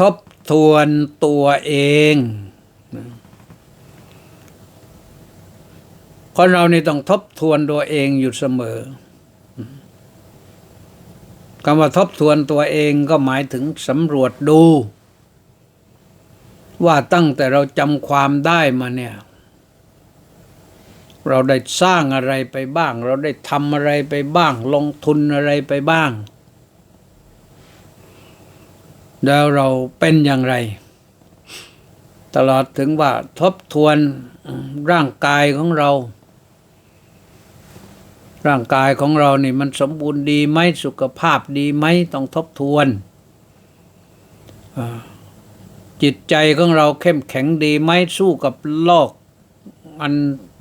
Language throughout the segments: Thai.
ทบทวนตัวเอง คนเรานี่ต้องทบทวนตัวเองอยู่เสมอคำว่าทบทวนตัวเองก็หมายถึงสำรวจดู ว่าตั้งแต่เราจำความได้มาเนี่ย เราได้สร้างอะไรไปบ้าง เราได้ทำอะไรไปบ้าง ลงทุนอะไรไปบ้าง แล้วเราเป็นอย่างไร ตลอดถึงว่าทบทวนร่างกายของเรา ร่างกายของเรานี่มันสมบูรณ์ดีไหมสุขภาพดีไหมต้องทบทวน จิตใจของเราเข้มแข็งดีไหมสู้กับโลกอัน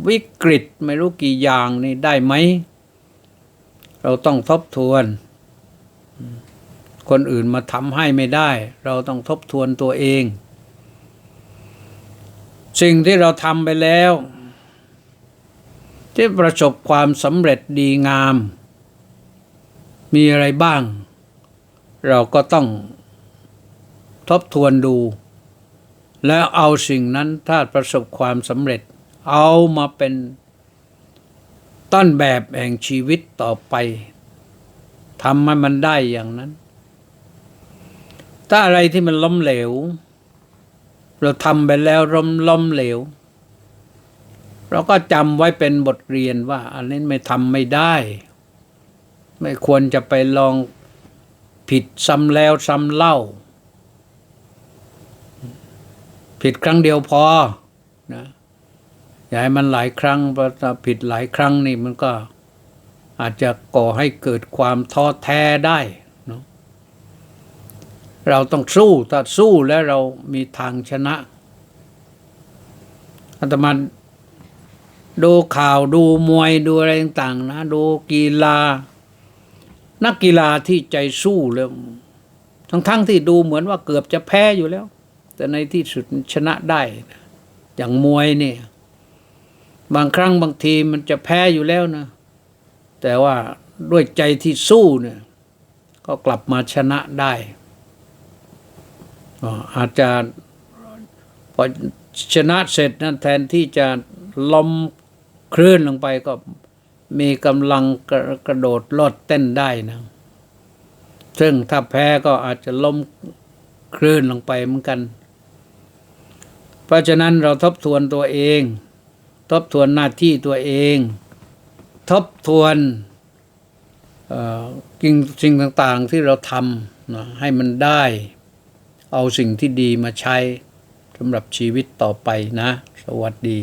วิกฤตไม่รู้กี่อย่างนี่ได้ไหม เราต้องทบทวน คนอื่นมาทำให้ไม่ได้ เราต้องทบทวนตัวเอง สิ่งที่เราทำไปแล้ว ที่ประสบความสำเร็จดีงาม มีอะไรบ้าง เราก็ต้องทบทวนดู แล้วเอาสิ่งนั้นถ้าประสบความสำเร็จ เอามาเป็นต้นแบบแห่งชีวิตต่อไปทำให้มันได้อย่างนั้น ถ้าอะไรที่มันล้มเหลว เราทำไปแล้วล้มล้มเหลว เราก็จำไว้เป็นบทเรียนว่า อันนี้ไม่ทำไม่ได้ ไม่ควรจะไปลองผิดซ้ำแล้วซ้ำเล่า ผิดครั้งเดียวพอนะอย่าให้มันหลายครั้งเพราะถ้าผิดหลายครั้งนี่มันก็อาจจะก่อให้เกิดความท้อแท้ได้ เราต้องสู้ถ้าสู้แล้วเรามีทางชนะอาตมาดูข่าวดูมวยดูอะไรต่างๆ นะ ดูกีฬา นักกีฬาที่ใจสู้แล้วทั้งๆที่ดูเหมือนว่าเกือบจะแพ้อยู่แล้ว แต่ในที่สุดชนะได้นะอย่างมวยเนี่ย บางครั้งบางทีมันจะแพ้อยู่แล้วนะ แต่ว่าด้วยใจที่สู้เนี่ย ก็กลับมาชนะได้ อาจจะพอชนะเสร็จนั้นแทนที่จะล้มคลื่นลงไปก็มีกำลังกระกระโดดโลดเต้นได้นะ ซึ่งถ้าแพ้ก็อาจจะล้มคลื่นลงไปเหมือนกัน เพราะฉะนั้นเราทบทวนตัวเอง ทบทวนหน้าที่ตัวเอง ทบทวนสิ่งสิ่งต่างๆที่เราทำนะให้มันได้ เอาสิ่งที่ดีมาใช้สำหรับชีวิตต่อไปนะ สวัสดี